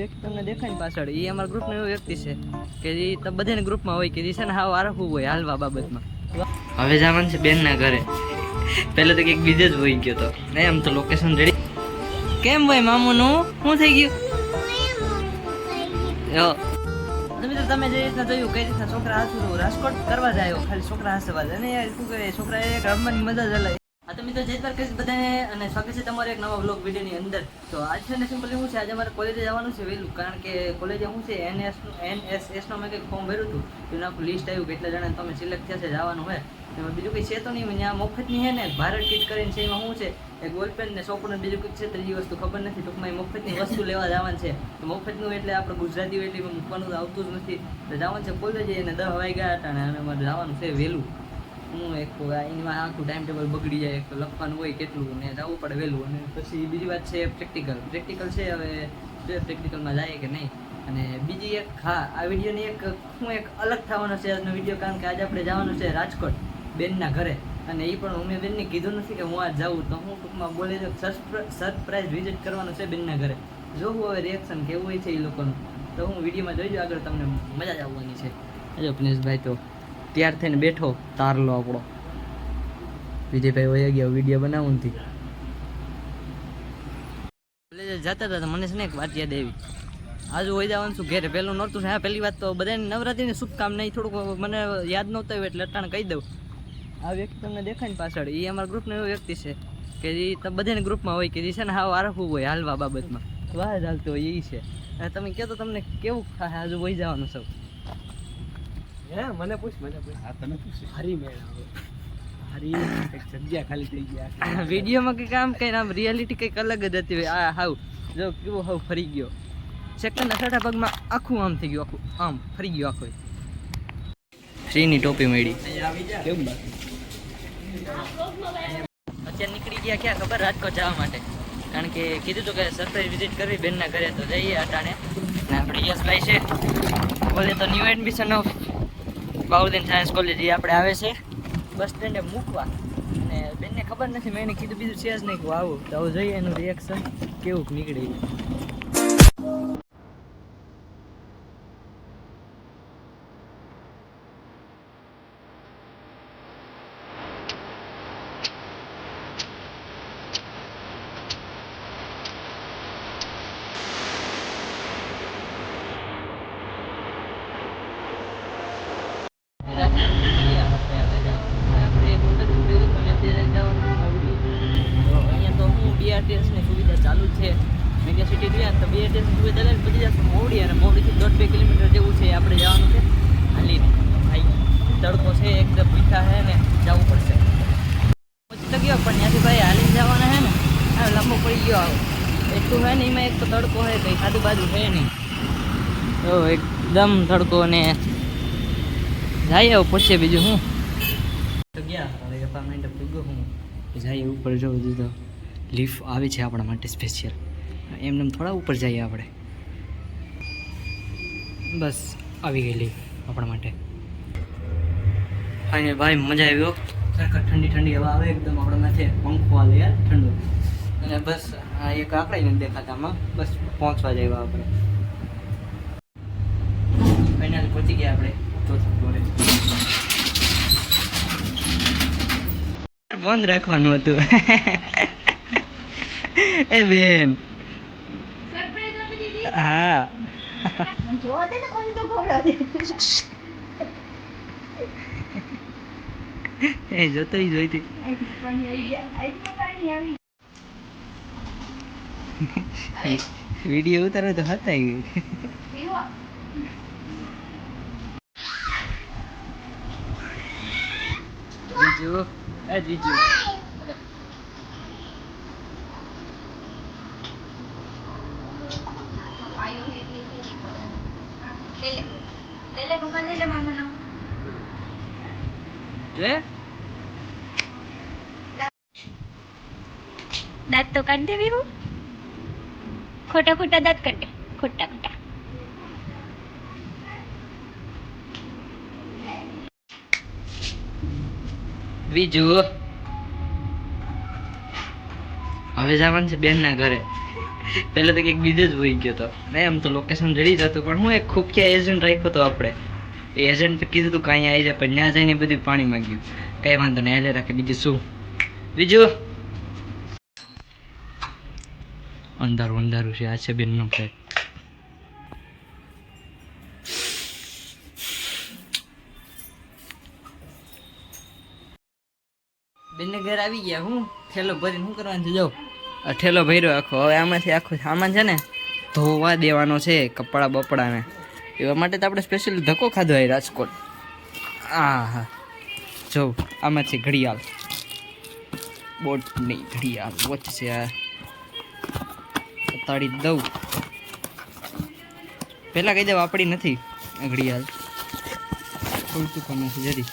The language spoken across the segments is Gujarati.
વ્યક્તિ તમને દેખાય ને પાછળ એ અમારા ગ્રુપનો એવો વ્યક્તિ છે કે એ તો બધાને ગ્રુપમાં હોય કે જે છે ને હાવ આરખવું હોય હાલવા બાબતમાં. હવે જવાનું છે બેનના ઘરે. પહેલે તો કંઈક બીજે જ હોઈ ગયો તો. નહીં આમ તો લોકેશન રેડી કેમ ભાઈ મામુનું? શું થઈ ગયું? યો. તો મિત્રો તમે જે રીતના જોયું કઈ રીતના છોકરા હાથું રાજકોટ કરવા જાય ખાલી છોકરા હસવા જાય અને યાર શું કહે છોકરા એક રમવાની મજા જ અલગ તો મિત્રો, જય દ્વારકેશ બધાને, અને સ્વાગત છે તમારે એક નવા બ્લોગ વિડીયોની અંદર. તો આજ છે ને સિમ્પલ એવું છે, આજે અમારે કોલેજે જવાનું છે વહેલું, કારણ કે કોલેજે શું છે એનએસ એનએસએસનું મેં કંઈક ફોર્મ ભર્યું હતું. એનું આખું લિસ્ટ આવ્યું કેટલા જણા તમે સિલેક્ટ થયા છે, જવાનું હોય. એમાં બીજું કંઈ છે તો નહીં ત્યાં મફતની છે ને, ભારત કીટ કરીને છે, એમાં શું છે, એક બોલપેન ને સોપર ને બીજું કંઈક છે, ત્રીજી વસ્તુ ખબર નથી, ટૂંકમાં એ મફતની વસ્તુ લેવા જવાનું છે. તો મફતનું એટલે આપણે ગુજરાતી એટલે મૂકવાનું આવતું જ નથી. તો જવાનું છે કોલેજે અને દસ વાગ્યા હતા અને અમે અમારે જવાનું છે વહેલું. હું એક એમાં આખું ટાઈમ ટેબલ બગડી જાય તો લખવાનું હોય કેટલું ને જવું પડે વહેલું અને પછી બીજી વાત છે પ્રેક્ટિકલ પ્રેક્ટિકલ છે હવે, જો પ્રેક્ટિકલમાં જાય કે નહીં. અને બીજી એક, હા, આ વિડીયોની એક, હું એક અલગ થવાનો છે આજનો વીડિયો કારણ કે આજે આપણે જવાનું છે રાજકોટ, બેનના ઘરે. અને એ પણ હું મેં બેનને કીધું નથી કે હું આજ જાઉં, તો હું ટૂંકમાં બોલી સરપ્રાઈઝ વિઝિટ કરવાનું છે બેનના ઘરે. જોવું હવે રિએક્શન કેવું હોય છે એ લોકોનું, તો હું વિડીયોમાં જોઈજો આગળ તમને મજા જ આવવાની છે. જો પ્રિન્સભાઈ તો. તૈયાર થઈને બેઠો તારલો આપણો વિજયભાઈ વયા ગયા, વીડિયો બનાવું નથી જતા હતા મને છે ને એક વાત યાદ આજુ હોય જવાનું શું ઘેરે પહેલું નહોતું હા, પહેલી વાત તો બધાને નવરાત્રિની શુભ કામ નહીં થોડુંક મને યાદ નહોતું આવ્યું એટલે અટાણે કહી દઉં. આ વ્યક્તિ તમને દેખાય ને પાછળ એ અમારા ગ્રુપનો એવો વ્યક્તિ છે કે એ બધાને ગ્રુપમાં હોય કે જે છે ને હાવ આરફું હોય હાલવા બાબતમાં. વાહ જ હોય એ છે. તમે કહો તો તમને કેવું આજુ વહી જવાનું સૌ? હે મને પૂછ મને પૂછ. હા તને પૂછ. હરી મેળ આવે. હરી એક જગ્યા ખાલી થઈ ગયા. વિડીયોમાં કંઈક આમ કંઈ આમ રિયાલિટી કંઈક અલગ જ હતી. આ હાવ જો કેવો હાવ ફરી ગયો. સેકન્ડના છઠ્ઠા ભાગમાં આખું આમ થઈ ગયું આખું. આમ ફરી ગયું આખું. શ્રીની ટોપી મળી. કેમ અત્યારે નીકળી ગયા ક્યાં ખબર? રાજકોટ જવા માટે. કારણ કે કીધું હતું કે સરપ્રાઈઝ વિઝિટ કરવી બેનના ઘરે તો જઈએ અટાણે. ને આપણે યશભાઈ છે. બોલે તો new admission of Bahauddin science college એ આપણે આવે છે. બસ સ્ટેન્ડે મૂકવા. અને બેનને ખબર નથી, મેં એને કીધું, બીજું છે જ નહીં. કે આવું. તો આવું જોઈએ એનું રિએક્શન કેવું નીકળે ઈ. સુવિધા ચાલુ છે. મેગા સિટી ગયા તો બે બીઆરટીએસ સુવિધા લઈને પછી જશે મોવડી અને મોવડીથી દોઢ બે કિલોમીટર જેવું છે આપણે જવાનું છે. હાલીને. ભાઈ, તડકો છે, એકદમ મીઠા છે ને જવું પડશે. પછી તો ગયો, પણ ત્યાંથી ભાઈ હાલીને જવાના છે ને. આ લાંબો પડી ગયો આવો. એટલું હોય ને, એમાં એક તો તડકો છે, કંઈ સાદુ બાજુ છે નહીં. તો એકદમ તડકો ને જાય આવું, પૂછીએ બીજું હું તો ગયા, હવે એપાર્ટમેન્ટ પૂગ્યો હું. જઈએ ઉપર જો, હજી તો લિફ્ટ આવી છે આપણા માટે સ્પેશિયલ એમને થોડા ઉપર જઈએ આપણે. બસ, આવી ગઈ લિફ્ટ આપણા માટે. અને ભાઈ, મજા આવ્યો ખરેખર ઠંડી ઠંડી હવા આવે, એકદમ આપણા માથે પંખો હાલે યાર ઠંડુ. અને બસ, આ એક આંકડા નથી દેખાતા આમાં બસ, પહોંચવા જાય આપણે. ફાઇનલ પહોંચી ગયા આપણે. બંધ રાખવાનું હતું. એ બેન. હા. એ જોતો જોઈતી. વીડિયો ઉતારો તો હતા બીજું? એ બીજું. લે. દાંત તો કાઢી દેવી ખોટા ખોટા દાંત કાઢ ખોટા ખોટા. બીજું? હવે જવાનું છે બેનના ઘરે. પહેલા તો કંઈક બીજો જ હોઈ ગયો હતો મેં એમ તો લોકેશન રેડી જતો પણ હું એક ખૂબક્યા એજન્ટ રાખ્યો હતો આપણે? એજન્ટ કીધું હતું કાંઈ આવી જાય પણ ત્યાં જઈને બધું પાણી માંગ્યું. કઈ વાંધો નહીં હાલે રાખે. બીજું શું? બીજું? અંધારું અંધારું છે. આ છે બેનનો ફ્લેટ બેનને ઘર આવી ગયા હું? થેલો ભરીને શું કરવાનું છે? જો ઠેલો ભર્યો આખો. હવે આમાંથી આખો સામાન છે ને ધોવા દેવાનો છે કપડા બપડાને. એવા માટે તો આપણે સ્પેશિયલ ધક્કો ખાધો હોય રાજકોટ. આ હા જો આમાં છે ઘડિયાળ. બોટની ઘડિયાળ વોચ છે આ તાળી દઉં. પહેલાં કહી દે વાપરી નથી ઘડિયાળ. ખોલતું પણ નથી જરી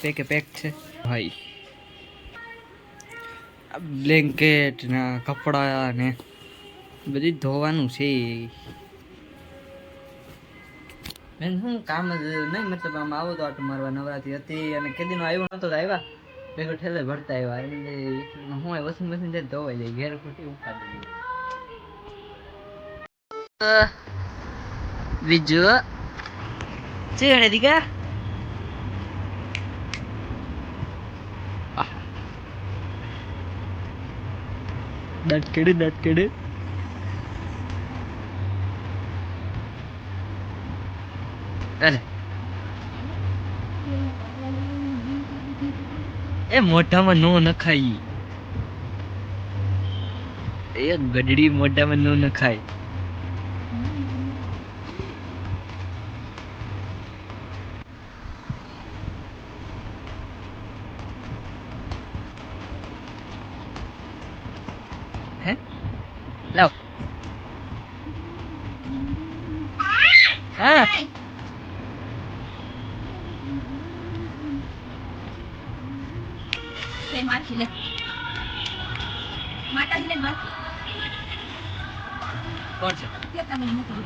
પેકે પેક છે. ભાઈ. બ્લેન્કેટ ને કપડા ને બધું ધોવાનું છે. બેન શું કામ જ નહીં, મતલબ આમ આવો તો આટો મારવા નવરાત્રી હતી અને કેદીનો આવ્યો નતો આવ્યા. ભેગો ઠેલે ભરતા આવ્યા. એટલે હું વોશિંગ મશીન જાય ધોવાઈ જાય, ઘેર ખોટી ઉપાડી બીજું ચેડે દીકા દટકેડે કેડે એ મોઢામાં નો નખાય. એ ગડડી મોઢામાં નો નખાય. હે? લાવ. હા. લે માખી લે માતાજી લે માખી કોણ છે? કે તમે મૂકી.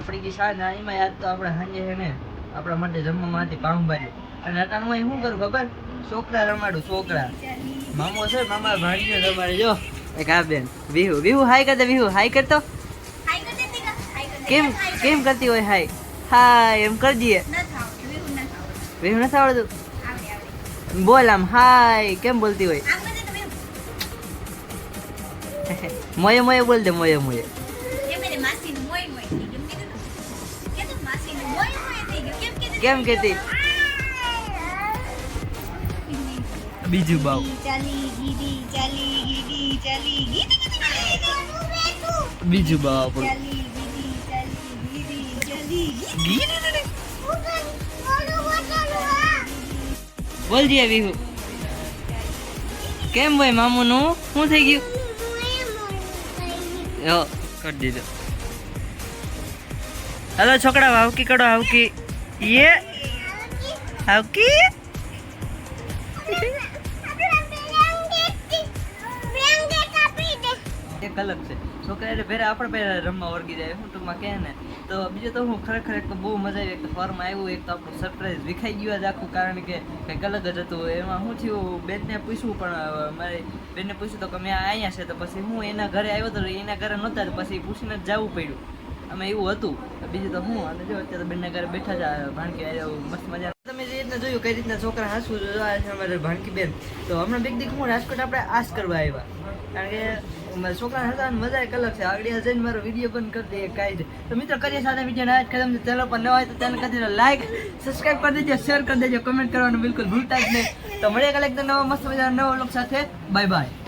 પડી ગઈ સાંજ એમાં યાદ તો આપણે સાંજે છે ને આપણા માટે જમવામાંથી પાઉંભાજી અને અટાણું શું કરું ખબર? છોકરા રમાડું છોકરા. મામો છે મામા ભાણીને રમાડે જો. એક આ બેન. વિહુ વિહુ હાઈ કરતો વિહુ હાઈ કરતો. કેમ કેમ કરતી હોય હાય હાય એમ કરી દઈએ ન ન થાવ. વિહુ નથી આવડતું આવડે, આવડે. બોલ આમ હાય કેમ બોલતી હોય. મોયે મોયે બોલ દે મોયે મોયે. કેમ કેતી કહેતી બીજું બાવ. બીજું બાવ આપણું બોલ જે વિહુ. કેમ ભાઈ મામુનું? શું થઈ ગયું? કરી દીધું. હલો છોકરા હાવકી કરો હાવકી. યે? હાવકી? એક અલગ છે. છોકરા એટલે પહેલા આપણે પહેલા રમવા વળગી જાય. હું ટૂંકમાં કહે ને? તો બીજું તો હું ખરેખર એક તો બહુ મજા આવી, એક ફોર્મ આવ્યું, એક તો આપણું સરપ્રાઈઝ વિખાઈ ગયું જ આખું, કારણ કે કંઈક અલગ જ હતું. એમાં શું થયું, બેનને પૂછ્યું પણ મારી બેનને પૂછ્યું તો કે મેં અહીંયા છે, તો પછી હું એના ઘરે આવ્યો તો એના ઘરે નહોતા, તો પછી પૂછીને જ જવું પડ્યું. અમે એવું હતું. બીજું તો હું, અને જો અત્યારે બેનના ઘરે બેઠા જ ભાણકી આવ્યા મસ્ત મજા રીતના જોયું, કઈ રીતના છોકરા હાસવું જોવા છે અમારે ભાણકી બેન તો હમણાં બે દીક હું રાજકોટ આપણે આશ કરવા આવ્યા. કારણ કે છોકરા હતા મજા એક અલગ છે. આગળ જઈને મારો વીડિયો બંધ કરી દે કાંઈ જ તો મિત્રો, કરીએ સાથે વીડિયો ના ખતમ. ચેનલ પર ન હોય તો ચેનલ કરી લાઈક સબસ્ક્રાઈબ કરી દેજો શેર કરી દેજો કમેન્ટ કરવાનું બિલકુલ ભૂલતા જ નહીં. તો મળીએ કાલે નવા મસ્ત મજાના નવા લોક સાથે. Bye bye